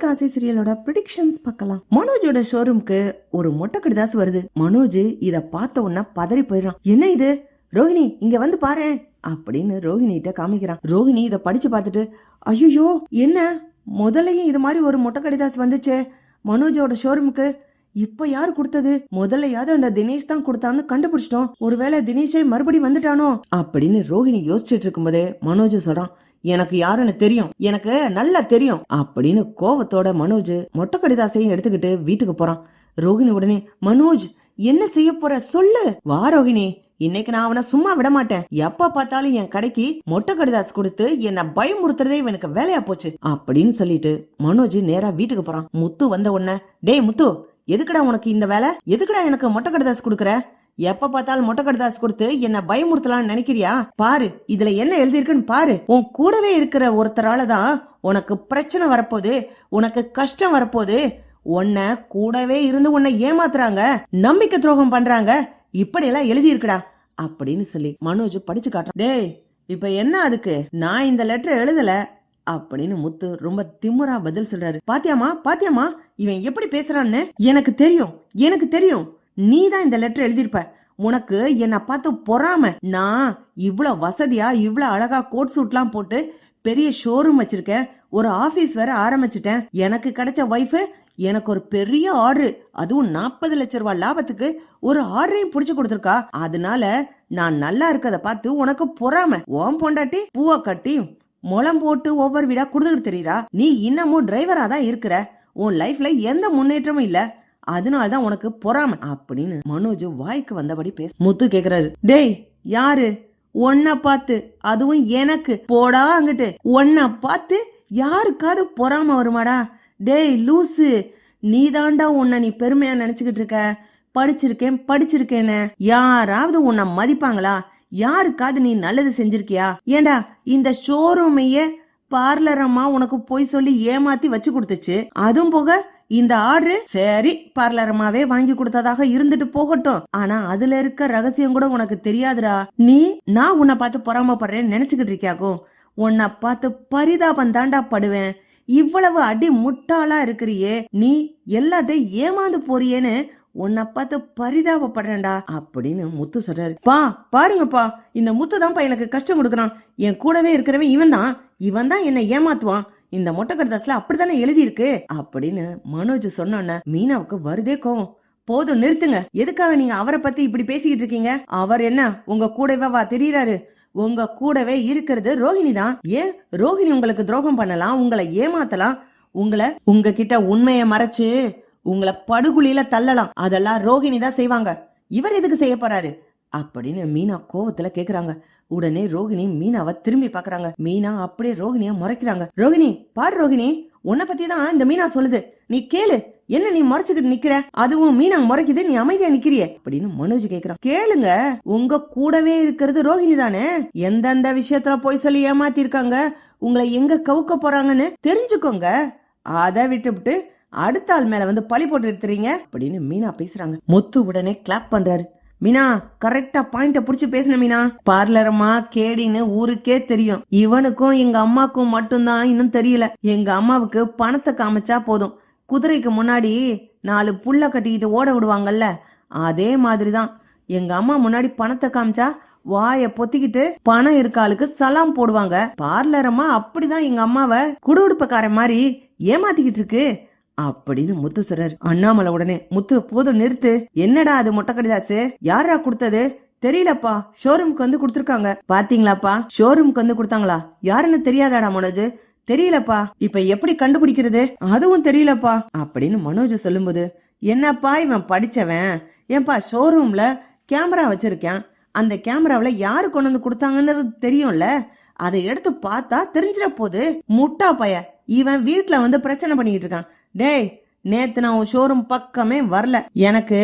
இன்னைக்கு ஆசை சீரியலோட ப்ரிடிக்ஷன்ஸ் பார்க்கலாம். மனோஜோட ஷோரூம்க்கு ஒரு மொட்டை கடிதாசு வருது. மனோஜ் இத பார்த்த உடனே பதறி போயிடறான். என்ன இது? ரோஹிணி இங்க வந்து பாரு அப்படின்னு ரோஹிணிகிட்ட காமிக்கிறான். ரோஹிணி இத படிச்சு பார்த்துட்டு ஐயோ என்ன? முதலையும் இது மாதிரி ஒரு மொட்டை கடிதாசு வந்துச்சே. மனோஜோட ஷோரூமுக்கு இப்ப யார் கொடுத்தது? முதல்லையாவது அந்த தினேஷ் தான் கொடுத்தான்னு கண்டுபிடிச்சிட்டோம். ஒருவேளை தினேஷே மறுபடி வந்துட்டானோ? அப்படின்னு ரோஹிணி யோசிச்சுட்டு இருக்கும்போதே மனோஜ் சொல்றான் எனக்கு யாருன்னு தெரியும். எனக்கு நல்லா தெரியும். அப்படின்னு கோவத்தோட மனோஜ் மொட்டை கடிதாசையும் எடுத்துக்கிட்டு வீட்டுக்கு போறான். ரோகிணி உடனே மனோஜ் என்ன செய்ய போற? சொல்லு. வா ரோகிணி. இன்னைக்கு நான் அவனை சும்மா விட மாட்டேன். எப்ப பார்த்தாலும் என் கடைக்கு மொட்டை கடிதாஸ் கொடுத்து என்ன பயமுறுத்துறதே இவனுக்கு வேலையா போச்சு. அப்படின்னு சொல்லிட்டு மனோஜ் நேரா வீட்டுக்கு போறான். முத்து வந்த உடனே டேய் முத்து எதுக்குடா உனக்கு இந்த வேலை? எதுக்குடா எனக்கு மொட்டை கடிதாஸ் கொடுக்குற? எப்ப பார்த்தாலும் மொட்டை கொடுத்து என்ன பயமுறுத்தலாம்னு நினைக்கிறியா? பாரு இதுல என்ன எழுதியிருக்குன்னு பாரு. உன் கூடவே இருக்கிற ஒருத்தரால தான் உனக்கு பிரச்சனை வரப்போகுது உனக்கு கஷ்டம் வரப்போகுது. உன்னை கூடவே இருந்து உன்னை ஏமாத்துறாங்க நம்பிக்கை துரோகம் பண்றாங்க. இப்படி எல்லாம் அப்படின்னு சொல்லி மனோஜ் படிச்சு காட்டுறான். டேய் இப்ப என்ன அதுக்கு? நான் இந்த லெட்டர் எழுதல அப்படின்னு முத்து ரொம்ப திமுறா பதில் சொல்றாரு. பாத்தியாமா பாத்தியாமா இவன் எப்படி பேசுறான்னு? எனக்கு தெரியும் எனக்கு தெரியும். நீ தான் இந்த லெட்டர் எழுதியிருப்ப. உனக்கு என்னை பார்த்து பொறாம. நான் இவ்வளோ வசதியா இவ்வளோ அழகா கோட் சூட்லாம் போட்டு பெரிய ஷோரூம் வச்சிருக்கேன் ஒரு ஆஃபீஸ் வேற ஆரம்பிச்சிட்டேன். எனக்கு கிடைச்ச ஒய்ஃபு எனக்கு ஒரு பெரிய ஆர்டர் அதுவும் நாற்பது லட்ச ரூபாய் லாபத்துக்கு ஒரு ஆர்டரையும் புடிச்சு கொடுத்துருக்கா. அதனால நான் நல்லா இருக்கத பார்த்து உனக்கு பொறாம. ஓம் பொண்டாட்டி பூவை கட்டி முளம் போட்டு ஒவ்வொரு வீடா கொடுத்துக்கிட்டு தெரியுறா. நீ இன்னமும் டிரைவரா தான் இருக்கிற. உன் லைஃப்ல எந்த முன்னேற்றமும் இல்லை. அதனால தான் உனக்கு பொறாமை. அப்படின்னு மனோஜ் வாய்க்கு வந்தபடி பேச முத்து கேக்குறாரு. டேய் யாரு? ஒன்ன பார்த்து அதுவும் எனக்கு. போடா அங்கிட்டு. ஒன்ன பார்த்து யாருக்காவது பொறாம வருமாடா? டேய் லூசு. நீ தாண்டா உன்னை நீ பெருமையா நினைச்சுக்கிட்டு இருக்க? படிச்சிருக்கேன் படிச்சிருக்கேன்னு. யாராவது உன்னை மதிப்பாங்களா? யாருக்காவது நீ நல்லது செஞ்சிருக்கியா? ஏண்டா இந்த ஷோரூமையே பார்லரம்மா உனக்கு போய் சொல்லி ஏமாத்தி வச்சு கொடுத்துச்சு. அதுவும் போக இந்த ஆர்டர் சரி பார்லரமாவே வாங்கி கொடுத்ததாக இருந்துட்டு போகட்டும். ஆனா அதுல இருக்க ரகசியம் கூட உனக்கு தெரியாதுடா. நீ நான் உன்னை பார்த்து பொறாமப்படுறேன்னு நினைச்சுக்கிட்டு இருக்கியாக்கும் உன்னை பார்த்து பரிதாபம் தாண்டா படுவேன். இவ்வளவு அடி முட்டாளா இருக்கிறியே. நீ எல்லாத்தையும் ஏமாந்து போறியேன்னு உன்னை பார்த்து பரிதாபப்படுறேன்டா அப்படின்னு முத்து சொல்றாரு. பா பாருங்கப்பா. இந்த முத்து தான்ப்பா எனக்கு கஷ்டம் கொடுக்குறான். என் கூடவே இருக்கிறவன் இவன் தான் இவன் தான் என்னை ஏமாத்துவான். இந்த மொட்டை கடிதாசுல அப்படித்தானே எழுதியிருக்கு? அப்படின்னு மனோஜ் சொன்னோன்ன மீனாவுக்கு வருதே கோவம். போதும் நிறுத்துங்க. எதுக்காக நீங்க அவரை பத்தி இப்படி பேசிக்கிட்டு இருக்கீங்க? அவர் என்ன உங்க கூடவே வா தெரியறாரு? உங்க கூடவே இருக்கிறது ரோஹிணி தான். ஏன்? ரோஹிணி உங்களுக்கு துரோகம் பண்ணலாம் உங்களை ஏமாத்தலாம். உங்களை உங்ககிட்ட உண்மையை மறைச்சு உங்களை படுகுழியில தள்ளலாம். அதெல்லாம் ரோஹிணி தான் செய்வாங்க. இவர் எதுக்கு செய்ய போறாரு? அப்படின்னு மீனா கோவத்துல கேக்குறாங்க. உடனே ரோகிணி மீனாவை திரும்பி பாக்குறாங்க. மீனா அப்படியே ரோகிணிய முறைக்கிறாங்க. ரோகிணி பாரு ரோகிணி உன்னை பத்தி தான் இந்த மீனா சொல்லுது. நீ கேளு என்ன நீ முறைச்சுக்கிட்டு நிக்கிற? அதுவும் மீனா முறைக்குது நீ அமைதியா நிக்கிறிய? அப்படின்னு மனோஜ் கேக்குறான் கேளுங்க உங்க கூடவே இருக்கிறது ரோஹிணி தானே? எந்தெந்த விஷயத்துல போய் சொல்லி ஏமாத்தி இருக்காங்க உங்களை எங்க கவுக்க போறாங்கன்னு தெரிஞ்சுக்கோங்க. அதை விட்டுவிட்டு அடுத்த ஆள் மேல வந்து பழி போட்டு எடுத்துறீங்க அப்படின்னு மீனா பேசுறாங்க. முத்து உடனே கிளாப் பண்றாரு. மீனா கரெக்டா பாயிண்ட புடிச்சு பேசின மீனா. பார்லரமா கேடின்னு ஊருக்கே தெரியும். இவனுக்கும் எங்க அம்மாக்கும் மட்டும்தான் இன்னும் தெரியல. எங்க அம்மாவுக்கு பணத்தை காமிச்சா போதும். குதிரைக்கு முன்னாடி நாலு புல்ல கட்டிக்கிட்டு ஓட விடுவாங்கல்ல அதே மாதிரிதான். எங்க அம்மா முன்னாடி பணத்தை காமிச்சா வாய பொத்திக்கிட்டு பணம் இருக்க ஆளுக்கு சலாம் போடுவாங்க. பார்லரமா அப்படிதான் எங்க அம்மாவை குடுகுடுப்பக்கார மாதிரி ஏமாத்திக்கிட்டு இருக்கு. அப்படின்னு முத்து சொல்றாரு. அண்ணாமலை உடனே முத்து போதும் நிறுத்து. என்னடா அது முட்டை கடிதாசு யாரா கொடுத்தது? தெரியலப்பா. ஷோரூம்க்கு வந்து கொடுத்துருக்காங்க. பாத்தீங்களாப்பா? ஷோரூம்க்கு வந்து கொடுத்தாங்களா? யாருன்னு தெரியாதாடா மனோஜ்? தெரியலப்பா. இப்ப எப்படி கண்டுபிடிக்கிறது? அதுவும் தெரியலப்பா. அப்படின்னு மனோஜ் சொல்லும்போது என்னப்பா இவன் படிச்சவன்? ஏன்பா ஷோரூம்ல கேமரா வச்சிருக்கேன். அந்த கேமராவில் யாரு கொண்டு வந்து கொடுத்தாங்கன்னு தெரியும்ல? அதை எடுத்து பார்த்தா தெரிஞ்சிட போகுது. முட்டா பைய இவன் வீட்டில் வந்து பிரச்சனை பண்ணிக்கிட்டு இருக்கான். டேய் நேத்து நான் உன் ஷோரூம் பக்கமே வரல. எனக்கு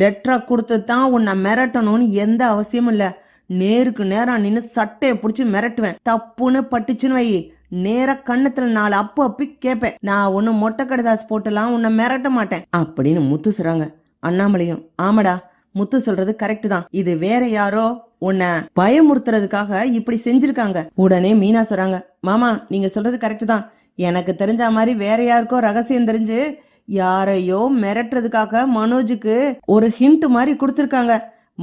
லெட்டரை கொடுத்து தான் உன்னை மிரட்டணும்னு எந்த அவசியமும் இல்ல. நேருக்கு நேரம் நின்னு சட்டையை பிடிச்சி மிரட்டுவேன். தப்புன்னு பட்டுச்சுன்னு வை. நேர கண்ணத்துல நாலு அப்பு அப்பி கேப்பேன். நான் ஒண்ணு மொட்டை கடிதாஸ் போட்டுலாம் உன்னை மிரட்ட மாட்டேன். அப்படின்னு முத்து சொல்றாங்க. அண்ணாமலையும் ஆமாடா முத்து சொல்றது கரெக்ட் தான். இது வேற யாரோ உன்னை பயமுறுத்துறதுக்காக இப்படி செஞ்சிருக்காங்க. உடனே மீனா சொல்றாங்க மாமா நீங்க சொல்றது கரெக்ட் தான். எனக்கு தெரிஞ்ச மாதிரி வேற யாருக்கோ ரகசியம் தெரிஞ்சு யாரையோ மிரட்டுறதுக்காக மனோஜுக்கு ஒரு ஹிண்ட் மாதிரி கொடுத்துருக்காங்க.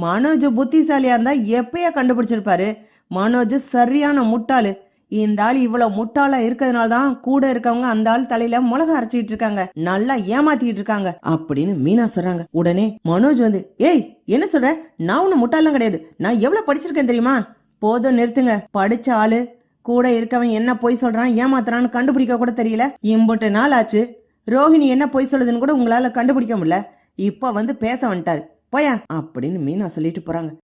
மனோஜ் புத்திசாலியா இருந்தா எப்பயா கண்டுபிடிச்சிருப்பாரு? மனோஜ் சரியான முட்டாளு. இந்த ஆள் இவ்வளவு முட்டாளா இருக்கிறதுனால தான் கூட இருக்கவங்க அந்த ஆள் தலையில மிளகா அரைச்சிட்டு இருக்காங்க. நல்லா ஏமாத்திட்டு இருக்காங்க அப்படின்னு மீனா சொல்றாங்க. உடனே மனோஜ் வந்து ஏய் என்ன சொல்ற? நான் ஒண்ணு முட்டாளம் கிடையாது. நான் எவ்வளவு படிச்சிருக்கேன் தெரியுமா? போதும் நிறுத்துங்க. படிச்ச ஆளு கூட இருக்கவன் என்ன பொய் சொல்றான் ஏமாத்துறான்னு கண்டுபிடிக்க கூட தெரியல. இம்புட்டு நாள் ஆச்சு. ரோஹிணி என்ன பொய் சொல்லுதுன்னு கூட உங்களால கண்டுபிடிக்க முடியல. இப்ப வந்து பேச வந்துட்டாரு. போயா? அப்படின்னு மீனா சொல்லிட்டு போறாங்க.